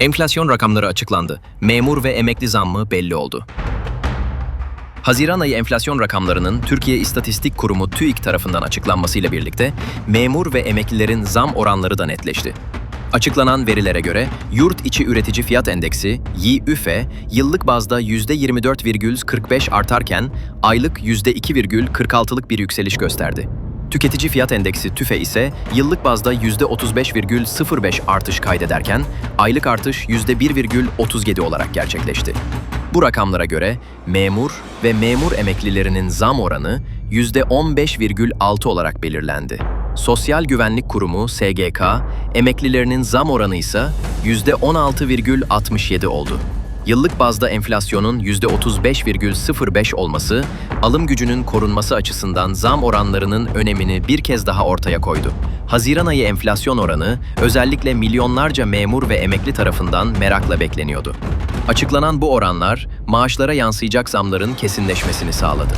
Enflasyon rakamları açıklandı. Memur ve emekli zammı belli oldu. Haziran ayı enflasyon rakamlarının Türkiye İstatistik Kurumu TÜİK tarafından açıklanmasıyla birlikte memur ve emeklilerin zam oranları da netleşti. Açıklanan verilere göre yurt içi üretici fiyat endeksi YÜFE yıllık bazda %24,45 artarken aylık %2,46'lık bir yükseliş gösterdi. Tüketici fiyat endeksi TÜFE ise yıllık bazda %35,05 artış kaydederken aylık artış %1,37 olarak gerçekleşti. Bu rakamlara göre memur ve memur emeklilerinin zam oranı %15,6 olarak belirlendi. Sosyal Güvenlik Kurumu SGK, emeklilerinin zam oranı ise %16,67 oldu. Yıllık bazda enflasyonun %35,05 olması, alım gücünün korunması açısından zam oranlarının önemini bir kez daha ortaya koydu. Haziran ayı enflasyon oranı özellikle milyonlarca memur ve emekli tarafından merakla bekleniyordu. Açıklanan bu oranlar maaşlara yansıyacak zamların kesinleşmesini sağladı.